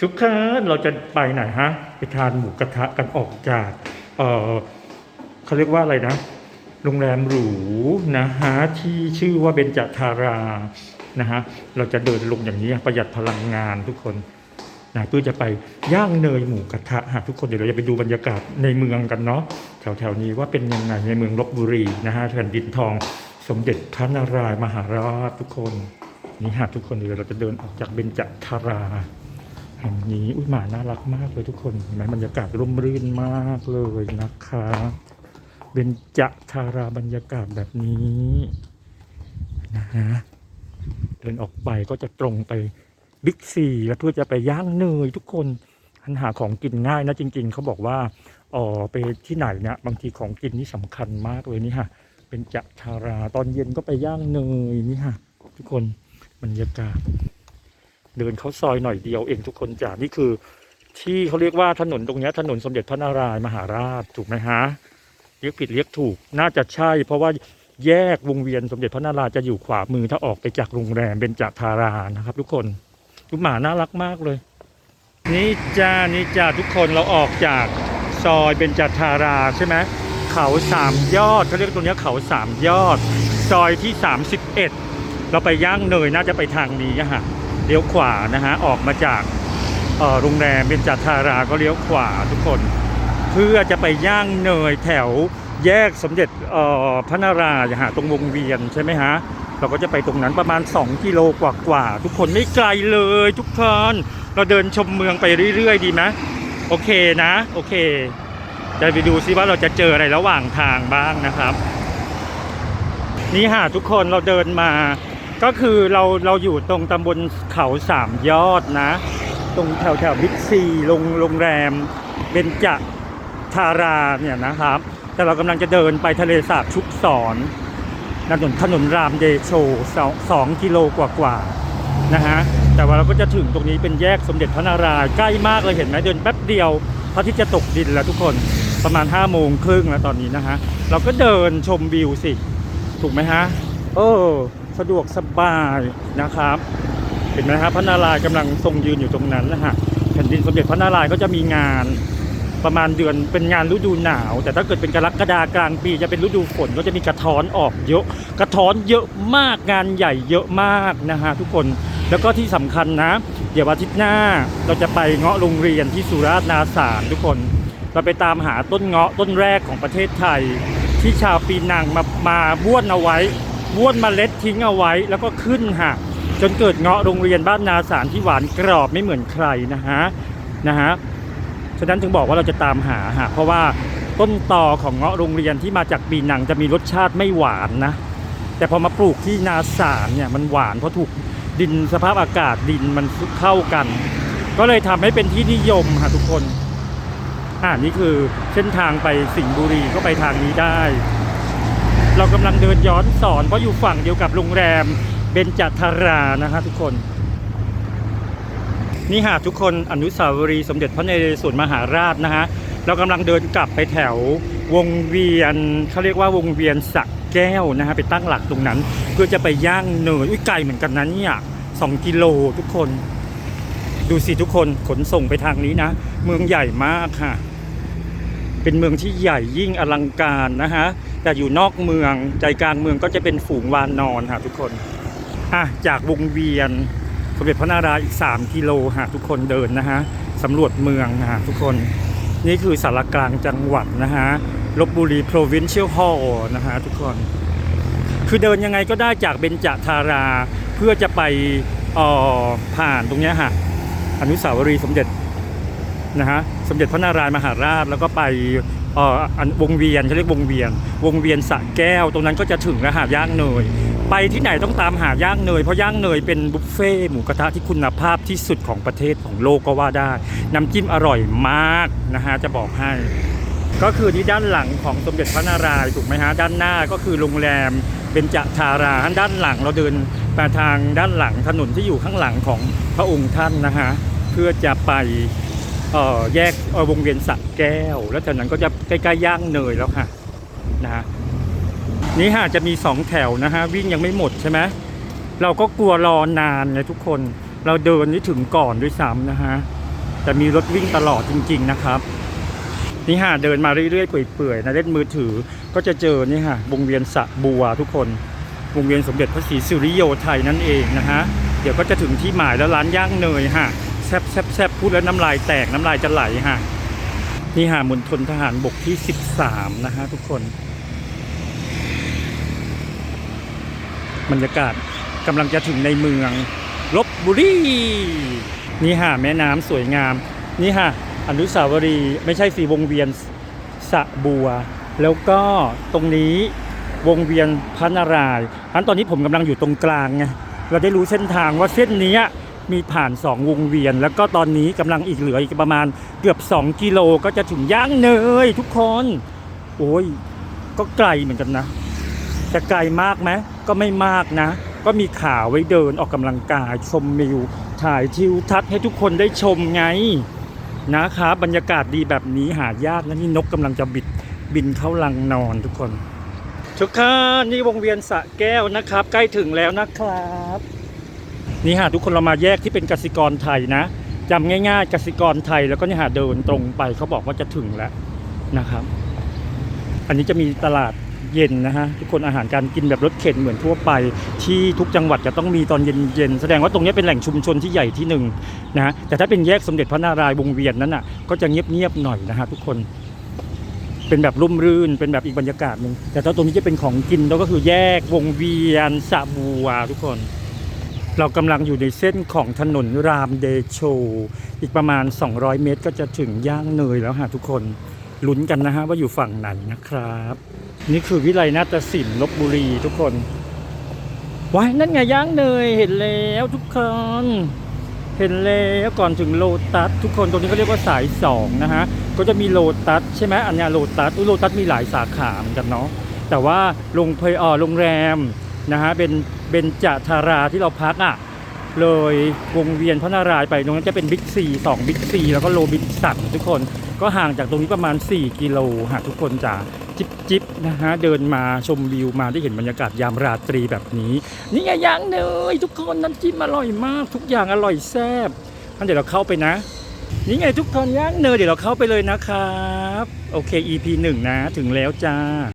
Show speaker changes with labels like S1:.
S1: ทุกครั้งเราจะไปไหนฮะไปทานหมูกระทะกันออกจากเออเขาเรียกว่าอะไรนะ โรงแรมหรูนะฮะที่ชื่อว่าเบญจทารานะฮะเราจะเดินลงอย่างนี้ประหยัดพลังงานทุกคนนะเพื่อจะไปย่างเนยหมูกระทะฮะทุกคนเดี๋ยวเราจะไปดูบรรยากาศในเมืองกันเนาะแถวๆนี้ว่าเป็นยังไงในเมืองลบบุรีนะฮะแผ่นดินทองสมเด็จพระนารายณ์มหาราชทุกคนนี่ฮะทุกคนเดี๋ยวเราจะเดินออกจากเบญจทารา แห่งนี้อุ้ยหมาน่ารักมากเลยทุกคนเห็นไหมบรรยากาศร่มรื่นมากเลยนะคะเบญจทาราบรรยากาศแบบนี้นะฮะเดินออกไปก็จะตรงไปบิ๊กซีแล้วเพื่อจะไปย่างเนยทุกคนหันหาของกินง่ายนะจริง ๆเขาบอกว่าอ๋อไปที่ไหนเนี่ยบางทีของกินนี่สำคัญมากเลยนี่ฮะเป็นจะทาราตอนเย็นก็ไปย่างเนยนี่ฮะทุกคนบรรยากาศ เดินเข้าซอยหน่อยเดียวเองทุกคนจ้ะนี่คือ ที่เขาเรียกว่าถนนตรงนี้ถนนสมเด็จพระนารายณ์มหาราชถูกไหมฮะเรียกผิดเรียกถูกน่าจะใช่ เพราะว่าแยกวงเวียนสมเด็จพระนารายณ์จะอยู่ขวามือถ้าออกไปจากโรงแรมเบญจทารานะครับ ทุกคนทุกหมาน่ารักมากเลย นี่จ้านี่จ้าทุกคนเราออกจากซอยเบญจทาราใช่ไหมเขาสามยอดเขาเรียกตรงนี้เขาสามยอด ซอยที่ 31 เราไปย่างเนยน่าจะไปทางนี้ฮะ เลี้ยวขวานะฮะออกมาจากโรงแรมเบญจทาราก็เลี้ยวขวาทุกคน เพื่อจะไปย่างเนยแถวแยกสมเด็จพระนารายณ์ฮะตรงวงเวียนใช่ไหมฮะเราก็จะไปตรงนั้นประมาณ 2 กิโลกว่าๆทุกคนไม่ไกลเลยทุกคนเราเดินชมเมืองไปเรื่อยๆ ดีไหมโอเคนะ โอเคจะไปดูซิว่าเราจะเจออะไรระหว่างทางบ้างนะครับ นี่ฮะทุกคนเราเดินมา ก็คือเราเราอยู่ตรงตำบลเขาสามยอดนะ ตรงแถวแถวบิ๊กซีโรงโรงแรมเบญจทาราเนี่ยนะครับ แต่เรากำลังจะเดินไปทะเลสาบชุกสอนถนนถนนรามเดโชสองสองกิโลกว่ากว่านะฮะแต่ว่าเราก็จะถึงตรงนี้เป็นแยกสมเด็จพระนารายณ์ใกล้มากเลยเห็นไหมเดินแป๊บเดียวพระทิตย์จะตกดินแล้วทุกคนประมาณ5้าโมงครึ่งแล้วตอนนี้นะฮะเราก็เดินชมวิวสิ ถูกไหมฮะเออ สะดวกสบายนะครับ เห็นไหมครับพระนารายณ์กำลังทรงยืนอยู่ตรงนั้นนะฮะแผ่นดินสมเด็จพระนารายณ์ก็จะมีงานประมาณเดือนเป็นงานฤดูหนาว แต่ถ้าเกิดเป็นกรกฎากลางปีจะเป็นฤดูฝนก็จะมีกระท้อนออกเยอะ กระท้อนเยอะมากงานใหญ่เยอะมากนะฮะทุกคนแล้วก็ที่สำคัญนะ เดี๋ยวอาทิตย์หน้าเราจะไปเงาะโรงเรียนที่สุราษฎร์นาสารทุกคน เราไปตามหาต้นเงาะต้นแรกของประเทศไทย ที่ชาวปีนังมามาบ้วนเอาไว้ บ้วนมเมล็ดทิ้งเอาไว้แล้วก็ขึ้นฮะจนเกิดเงาะโรงเรียนบ้านนาสารที่หวานกรอบไม่เหมือนใครนะฮะนะฮะฉะนั้นถึงบอกว่าเราจะตามหาฮะเพราะว่าต้นตอของเงาะโรงเรียนที่มาจากปีนังจะมีรสชาติไม่หวานนะ แต่พอมาปลูกที่นาสารเนี่ยมันหวานเพราะถูกดินสภาพอากาศดินมันเข้ากัน ก็เลยทำให้เป็นที่นิยมค่ะทุกคนอ่านี่คือเส้นทางไปสิงห์บุรีก็ไปทางนี้ได้ เรากำลังเดินย้อนสอน เพราะอยู่ฝั่งเดียวกับโรงแรมเบญจทารานะฮะทุกคน นี่หาทุกคนอนุสาวรีย์สมเด็จพระนเรศวรมหาราชนะฮะเรากำลังเดินกลับไปแถววงเวียนเขาเรียกว่าวงเวียนสักแก้วนะฮะไปตั้งหลักตรงนั้น เพื่อจะไปย่างเนยอุ้ยไกลเหมือนกันนะเนี่ยสองกิโลทุกคน ดูสิทุกคนขนส่งไปทางนี้นะ เมืองใหญ่มากค่ะ เป็นเมืองที่ใหญ่ยิ่งอลังการนะฮะ แต่อยู่นอกเมืองใจกลางเมืองก็จะเป็นฝูงวานนอนค่ะทุกคนอะจากวงเวียนสมเด็จพระนารายณ์อีก 3 กิโลฮะทุกคนเดินนะฮะสำรวจเมืองนะฮะทุกคน นี่คือสารกลางจังหวัดนะฮะลบบุรี provincial hall นะฮะทุกคน คือเดินยังไงก็ได้จากเบญจทาราเพื่อจะไปอ่อผ่านตรงนี้ฮะอนุสาวรีย์สมเด็จนะฮะสมเด็จพระนารายณ์มหาราชแล้วก็ไป เอ่ออันวงเวียนเขาเรียกวงเวียน วงเวียนสระแก้ว ตรงนั้นก็จะถึงแล้วหาดย่างเนย ไปที่ไหนต้องตามหาย่างเนย เพราะย่างเนยเป็นบุฟเฟ่หมูกระทะที่คุณภาพที่สุดของประเทศของโลกก็ว่าได้ น้ำจิ้มอร่อยมากนะฮะจะบอกให้ ก็คือที่ด้านหลังของสมเด็จพระนารายณ์ถูกไหมฮะด้านหน้าก็คือโรงแรมเบญจทาราด้านหลังเราเดินมาทางด้านหลังถนนที่อยู่ข้างหลังของพระองค์ท่านนะฮะเพื่อจะไป แยกวงเวียนสระแก้ว แล้วจากนั้นก็จะใกล้ๆย่างเนยแล้วค่ะนะฮะนี่ฮะจะมีสองแถวนะฮะวิ่งยังไม่หมดใช่ไหมเราก็กลัวรอนานไงทุกคน เราเดินนี่ถึงก่อนด้วยซ้ำนะฮะแต่มีรถวิ่งตลอดจริง ๆนะครับ นี่ฮะเดินมาเรื่อยๆเปื่อยๆนะเล่นมือถือก็จะเจอนี่ฮะวงเวียนสระบัวทุกคนวงเวียนสมเด็จพระศรีสุริโยไทยนั่นเองนะฮะเดี๋ยวก็จะถึงที่หมายแล้วร้านย่างเนยฮะ ซบแซบแซบพูดแล้วน้ำลายแตกน้ำลายจะไหลฮะนี่ฮะมณฑลทหารบกที่ 13 นะฮะทุกคนบรรยากาศกำลังจะถึงในเมืองลบบุรีนี่ฮะแม่น้ำสวยงาม นี่ฮะอนุสาวรีย์ไม่ใช่สีวงเวียนสระบัว แล้วก็ตรงนี้วงเวียนพระนารายณ์อันตอนนี้ผมกำลังอยู่ตรงกลางไงเราได้รู้เส้นทางว่าเส้นนี้ มีผ่าน 2 วงเวียน แล้วก็ตอนนี้กำลังอีกเหลืออีกประมาณเกือบ 2 กิโลก็จะถึงย่างเนยทุกคน โอ้ย ก็ไกลเหมือนกันนะ จะไกลมากไหมก็ไม่มากนะ ก็มีขาไว้เดินออกกำลังกายชมวิวถ่ายทิวทัศน์ให้ทุกคนได้ชมไงนะครับบรรยากาศดีแบบนี้หายากนะนี่นกกำลังจะบิดบินเข้าลังนอนทุกคนทุกท่านนี่วงเวียนสะแก้วนะครับ ใกล้ถึงแล้วนะครับ นี่ฮะทุกคนเรามาแยกที่เป็นกสิกรไทยนะจำง่ายๆกสิกรไทยแล้วก็นี่ฮะเดินตรงไปเขาบอกว่าจะถึงแล้วนะครับ อันนี้จะมีตลาดเย็นนะฮะทุกคนอาหารการกินแบบรถเข็นเหมือนทั่วไป ที่ทุกจังหวัดจะต้องมีตอนเย็นๆแสดงว่าตรงนี้เป็นแหล่งชุมชนที่ใหญ่ที่หนึ่งนะฮะแต่ถ้าเป็นแยกสมเด็จพระนารายณ์วงเวียนนั้นน่ะก็จะเงียบๆหน่อยนะฮะทุกคนเป็นแบบร่มรื่นเป็นแบบอีกบรรยากาศหนึ่งแต่ถ้าตรงนี้จะเป็นของกินแล้วก็คือแยกวงเวียนสะบัวทุกคน เรากำลังอยู่ในเส้นของถนนรามเดโช อีกประมาณ 200 เมตรก็จะถึงย่างเนยแล้วฮะทุกคนลุ้นกันนะฮะว่าอยู่ฝั่งไหนนะครับ นี่คือวิไลนาฏศิลป์ลบบุรีทุกคนว้ายนั่นไงย่างเนยเห็นแล้วทุกคน เห็นแล้วก่อนถึงโลตัสทุกคนตรงนี้เขาเรียกว่าสายสองนะฮะก็จะมีโลตัสใช่ไหมอันนี้โลตัสอุ๊ยโลตัสมีหลายสาขาเหมือนกันเนาะแต่ว่าโรงพลเออโรงแรม นะฮะเป็นเบนจทาราที่เราพักอะ เลยวงเวียนพระนารายณ์ไปตรงนั้นจะเป็นบิ๊กซีสองบิ๊กซีแล้วก็โลบินสันทุกคน ก็ห่างจากตรงนี้ประมาณ 4 กิโลหากทุกคนจ๋าจิบจิบนะฮะเดินมาชมวิวมาได้เห็นบรรยากาศยามราตรีแบบนี้ นี่ไงย่างเนยทุกคนน้ำจิ้มอร่อยมากทุกอย่างอร่อยแซ่บงั้นเดี๋ยวเราเข้าไปนะนี่ไงทุกคนย่างเนยเดี๋ยวเราเข้าไปเลยนะครับ โอเค EP 1นะถึงแล้วจ้า